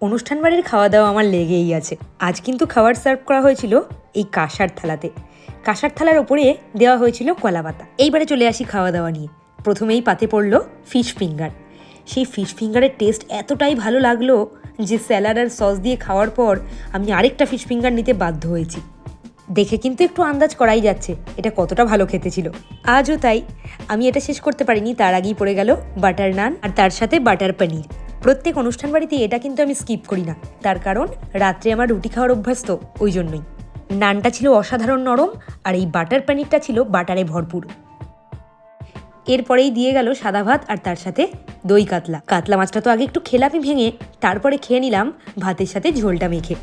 অনুষ্ঠান বাড়ির খাওয়া দাওয়া আমার লেগেই আছে। আজ কিন্তু খাবার সার্ভ করা হয়েছিল এই কাঁসার থালাতে। কাঁসার থালার ওপরে দেওয়া হয়েছিল কলা পাতা। এইবারে চলে আসি খাওয়া দাওয়া নিয়ে। প্রথমেই পাতে পড়ল ফিশ ফিঙ্গার সেই ফিশ ফিঙ্গারের টেস্ট এতটাই ভালো লাগল যে স্যালাড আর সস দিয়ে খাওয়ার পর আমি আরেকটা ফিশ ফিঙ্গার নিতে বাধ্য হয়েছি। দেখে কিন্তু একটু আন্দাজ করাই যাচ্ছে এটা কতটা ভালো খেতে ছিল। আজও তাই। আমি এটা শেষ করতে পারিনি, তার আগেই পড়ে গেল বাটার নান আর তার সাথে বাটার পনির প্রত্যেক অনুষ্ঠান বাড়িতে এটা কিন্তু আমি স্কিপ করি না। তার কারণ, রাত্রে আমার রুটি খাওয়ার অভ্যাস তো ওই জন্যই। নানটা ছিল অসাধারণ নরম, আর এই বাটার পানিরটা ছিল বাটারে ভরপুর। এরপরেই দিয়ে গেল সাদা ভাত, আর তার সাথে দই কাতলা। কাতলা মাছটা তো আগে একটু খেলাপি ভেঙে, তারপরে খেয়ে নিলাম ভাতের সাথে ঝোলটা মেখে।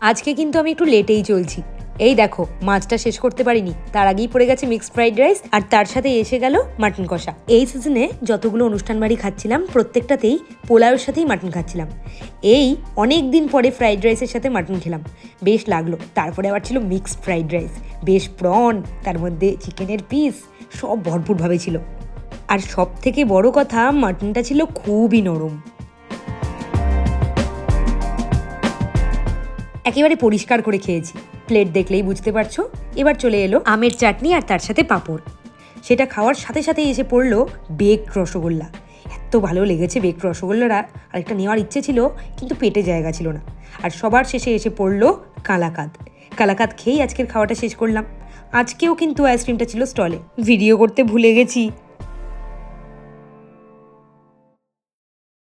আজকে কিন্তু আমি একটু লেটেই চলছি। এই দেখো, মাছটা শেষ করতে পারিনি। তার আগেই পড়ে গেছে মিক্সড ফ্রাইড রাইস আর তার সাথে এসে গেল মাটন কষা। এই সিজনে যতগুলো অনুষ্ঠান বাড়ি খাচ্ছিলাম, প্রত্যেকটাতেই পোলাওয়ের সাথেই মাটন খাচ্ছিলাম। এই অনেক দিন পরে ফ্রাইড রাইসের সাথে মাটন খেলাম। বেশ লাগল। তারপরে আবার ছিল মিক্সড ফ্রাইড রাইস বেশ প্রন তার মধ্যে চিকেনের পিস সব ভরপুরভাবে ছিল। আর সব থেকে বড় কথা মাটনটা ছিল খুবই নরম। একেবারে পরিষ্কার করে খেয়েছি। প্লেট দেখলেই বুঝতে পারছ? এবার চলে এলো আমের চাটনি আর তার সাথে পাঁপড়। সেটা খাওয়ার সাথে সাথেই এসে পড়ল বেক রসগোল্লা। এত ভালো লেগেছে বেক রসগোল্লারা আরেকটা নেওয়ার ইচ্ছে ছিল, কিন্তু পেটে জায়গা ছিল না। আর সবার শেষে এসে পড়ল কালাকাদ। কালাকাদ খেয়েই আজকের খাওয়াটা শেষ করলাম। আজকেও কিন্তু আইসক্রিমটা ছিল স্টলে ভিডিও করতে ভুলে গেছি।